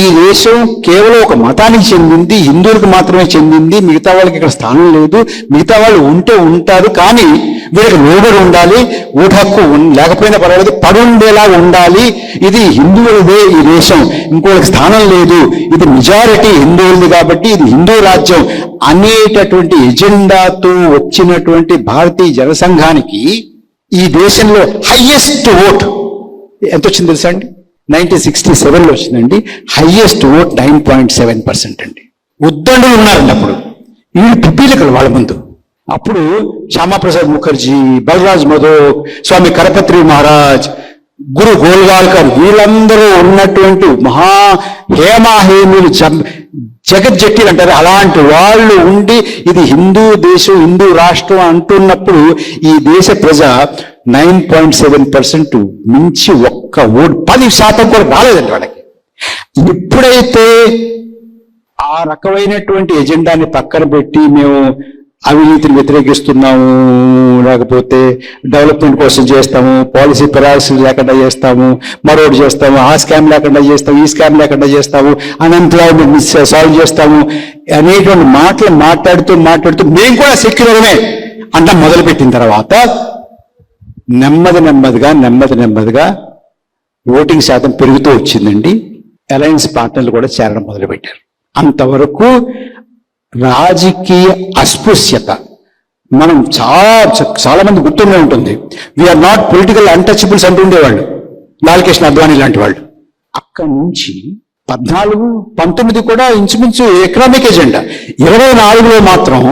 ఈ దేశం కేవలం ఒక మతానికి చెందింది హిందువులకు మాత్రమే చెందింది మిగతా వాళ్ళకి ఇక్కడ స్థానం లేదు మిగతా వాళ్ళు ఉంటే ఉంటారు కానీ వీళ్ళకి లోబడి ఉండాలి ఓటు హక్కు లేకపోయినా పర్వాలేదు పడుండేలా ఉండాలి. ఇది హిందువులదే ఈ దేశం ఇంకోళ్ళకి స్థానం లేదు. ఇది మెజారిటీ హిందువులది కాబట్టి ఇది హిందూ రాజ్యం అనేటటువంటి ఎజెండాతో వచ్చినటువంటి భారతీయ జనసంఘానికి ఈ దేశంలో హయ్యెస్ట్ ఓట్ ఎంత వచ్చింది తెలుసా అండి? నైన్టీన్ సిక్స్టీ సెవెన్లో వచ్చిందండి. Highest vote nine point seven percent అండి. ఉద్దండులు ఉన్నారండి అప్పుడు. వీళ్ళు పిపీలకలు వాళ్ళ ముందు. అప్పుడు శ్యామాప్రసాద్ ముఖర్జీ బలరాజ్ మధోక్ స్వామి కరపత్రి మహారాజ్ గురు గోల్వాల్కర్ వీళ్ళందరూ ఉన్నటువంటి మహా హేమాహేములు జగజ్జట్టిలు అంటారు. అలాంటి వాళ్ళు ఉండి ఇది హిందూ దేశం హిందూ రాష్ట్రం అంటున్నప్పుడు ఈ దేశ ప్రజ నైన్ పాయింట్ సెవెన్ పర్సెంట్ మించి ఒక్క ఓటు పది శాతం కూడా రాలేదండి వాళ్ళకి. ఎప్పుడైతే ఆ రకమైనటువంటి ఎజెండాని పక్కన పెట్టి మేము అవినీతిని వ్యతిరేకిస్తున్నాము లేకపోతే డెవలప్మెంట్ కోసం చేస్తాము పాలసీ పెరాలసిస్ లేకుండా చేస్తాము మరోటి చేస్తాము ఆ స్కామ్ లేకుండా చేస్తాము ఈ స్కామ్ లేకుండా చేస్తాము అన్ఎంప్లాయ్మెంట్ సాల్వ్ చేస్తాము అనేటువంటి మాటలు మాట్లాడుతూ మాట్లాడుతూ మేము కూడా సెక్యులర్మే అంట మొదలుపెట్టిన తర్వాత నెమ్మది నెమ్మదిగా నెమ్మది నెమ్మదిగా ఓటింగ్ శాతం పెరుగుతూ వచ్చిందండి. అలయన్స్ పార్ట్నర్లు కూడా చేరడం మొదలుపెట్టారు. అంతవరకు రాజకీయ అస్పృశ్యత మనం చాలా చాలా మంది గుర్తుండే ఉంటుంది. We are not political untouchables అంటుండేవాళ్ళు Lalkrishna Advani లాంటి వాళ్ళు. అక్కడి నుంచి పద్నాలుగు పంతొమ్మిది కూడా ఇంచుమించు ఎకనామిక్ ఎజెండా ఇరవై నాలుగులో మాత్రం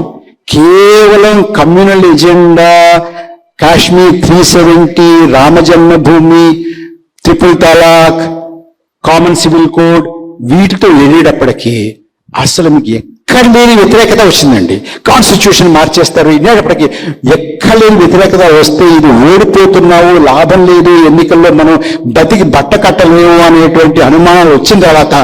కేవలం communal agenda Kashmir three seventy Rama Janmabhoomi triple talaq common civil code వీటితో వెళ్ళేటప్పటికీ అసలు మీకు ఎక్కడ లేని వ్యతిరేకత వచ్చిందండి. కాన్స్టిట్యూషన్ మార్చేస్తారు. ఇనేటప్పటికీ ఎక్కడ లేని వ్యతిరేకత వస్తే ఇది ఓడిపోతున్నావు లాభం లేదు ఎన్నికల్లో మనం బతికి బట్ట కట్టలేము అనేటువంటి అనుమానాలు వచ్చిన తర్వాత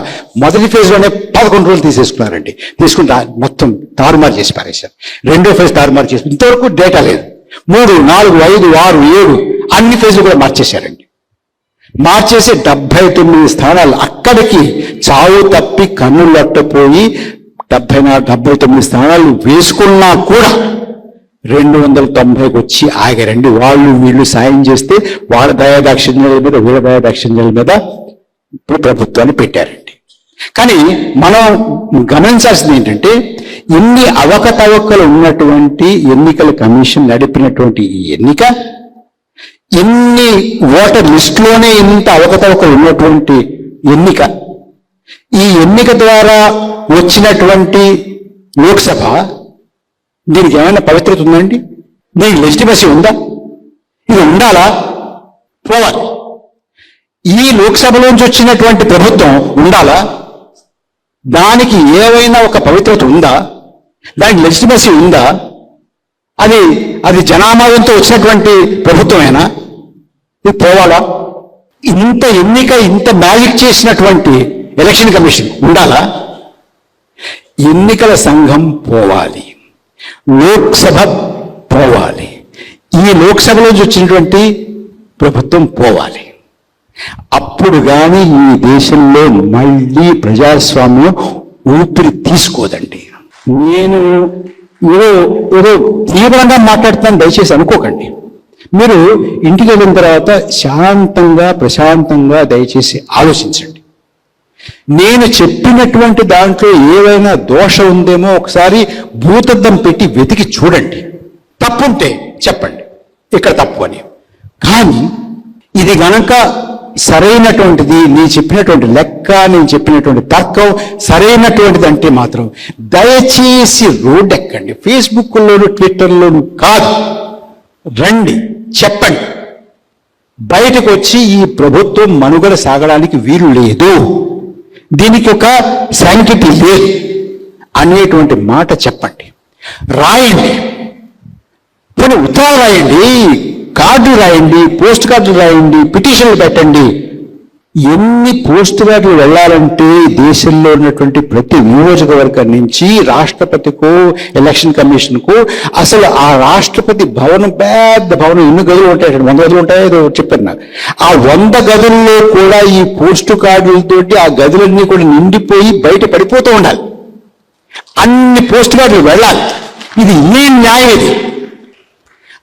మొదటి ఫేజ్లోనే పదకొండు రోజులు తీసేసుకున్నారండి. తీసుకుని మొత్తం తారుమారు చేసి పారేశారు. రెండో ఫేజ్ తారుమారు చేసి ఇంతవరకు డేటా లేదు. మూడు నాలుగు ఐదు ఆరు ఏడు అన్ని ఫేజ్లు కూడా మార్చేశారండి. మార్చేసి డెబ్బై తొమ్మిది స్థానాలు అక్కడికి చావు తప్పి కన్నులట్టపోయి డెబ్బై నాలుగు డెబ్బై తొమ్మిది స్థానాలు వేసుకున్నా కూడా రెండు వందల తొంభైకి వచ్చి ఆగారండి. వాళ్ళు వీళ్ళు సాయం చేస్తే వాళ్ళ దయాదాక్షిణ్యాల మీద వీళ్ళ దయాదాక్షిణ్యాల మీద ప్రభుత్వాన్ని పెట్టారండి. కానీ మనం గమనించాల్సింది ఏంటంటే ఎన్ని అవకతవకలు ఉన్నటువంటి ఎన్నికల కమిషన్ నడిపినటువంటి ఈ ఎన్నిక ఎన్ని ఓటర్ లిస్టులోనే ఇంత అవకతవకలు ఉన్నటువంటి ఎన్నిక ఈ ఎన్నిక ద్వారా వచ్చినటువంటి లోక్సభ దీనికి ఏమైనా పవిత్రత ఉందండి దీనికి లెజిటిమసీ ఉందా? ఇది ఉండాలా? పోవాలి. ఈ లోక్సభలోంచి వచ్చినటువంటి ప్రభుత్వం ఉండాలా? దానికి ఏవైనా ఒక పవిత్రత ఉందా? దానికి లెజిటిమసీ ఉందా? అది అది జనామాదంతో వచ్చినటువంటి ప్రభుత్వమేనా? ఇది పోవాలా? ఇంత ఎన్నిక ఇంత మ్యాజిక్ చేసినటువంటి ఎలక్షన్ కమిషన్ ఉండాలా? ఎన్నికల సంఘం పోవాలి. లోక్సభ పోవాలి. ఈ లోక్సభలోంచి వచ్చినటువంటి ప్రభుత్వం పోవాలి. అప్పుడు కానీ ఈ దేశంలో మళ్ళీ ప్రజాస్వామ్యం ఊపిరి తీసుకోదండి. నేను ఏదో ఏదో తీవ్రంగా మాట్లాడుతాను దయచేసి అనుకోకండి. మీరు ఇంటికి వెళ్ళిన తర్వాత శాంతంగా ప్రశాంతంగా దయచేసి ఆలోచించండి. నేను చెప్పినటువంటి దాంట్లో ఏవైనా దోషం ఉందేమో ఒకసారి భూతద్దం పెట్టి వెతికి చూడండి. తప్పుంటే చెప్పండి. ఇక్కడ తప్పు అని. కానీ ఇది గనక సరైనటువంటిది నీ చెప్పినటువంటి లెక్క నేను చెప్పినటువంటి తర్కం సరైనటువంటిది అంటే మాత్రం దయచేసి రోడ్ ఎక్కండి ఫేస్బుక్లోను ట్విట్టర్లోను కాదు. రండి చెప్పండి. బయటకు వచ్చి ఈ ప్రభుత్వం మనుగడ సాగడానికి వీలు లేదు. దీనికి ఒక శాంక్టిటీ లేదు అనేటువంటి మాట చెప్పండి. రాయండి. కొన్ని ఉత్తరాలు రాయండి. కార్డులు రాయండి పోస్ట్ కార్డులు రాయండి పిటిషన్లు పెట్టండి. ఎన్ని పోస్ట్ కార్డులు వెళ్ళాలంటే దేశంలో ఉన్నటువంటి ప్రతి నియోజకవర్గం నుంచి రాష్ట్రపతికో ఎలక్షన్ కమిషన్కు అసలు ఆ రాష్ట్రపతి భవనం పెద్ద భవనం ఎన్ని గదులు ఉంటాయి? వంద గదులు ఉంటాయో చెప్పారు నాకు. ఆ వంద గదుల్లో కూడా ఈ పోస్టు కార్డులతోటి ఆ గదులన్నీ కూడా నిండిపోయి బయట పడిపోతూ ఉండాలి. అన్ని పోస్ట్ కార్డులు వెళ్ళాలి. ఇది ఏ న్యాయం ఇది.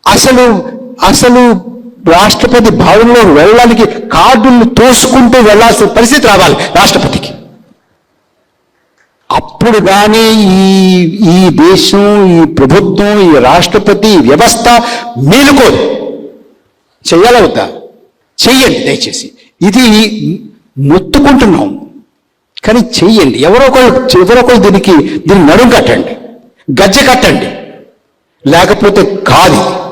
అసలు అసలు రాష్ట్రపతి భవన్లో వెళ్ళడానికి కార్డులు తోసుకుంటూ వెళ్ళాల్సిన పరిస్థితి రావాలి రాష్ట్రపతికి. అప్పుడు కానీ ఈ ఈ దేశం ఈ ప్రభుత్వం ఈ రాష్ట్రపతి వ్యవస్థ మేలుకోదు. చెయ్యాలవుతా? చెయ్యండి దయచేసి. ఇది మొత్తుకుంటున్నాం. కానీ చెయ్యండి. ఎవరో ఒకళ్ళు ఎవరో దీనికి దీన్ని నడుం కట్టండి. గజ్జె కట్టండి. లేకపోతే కాదు.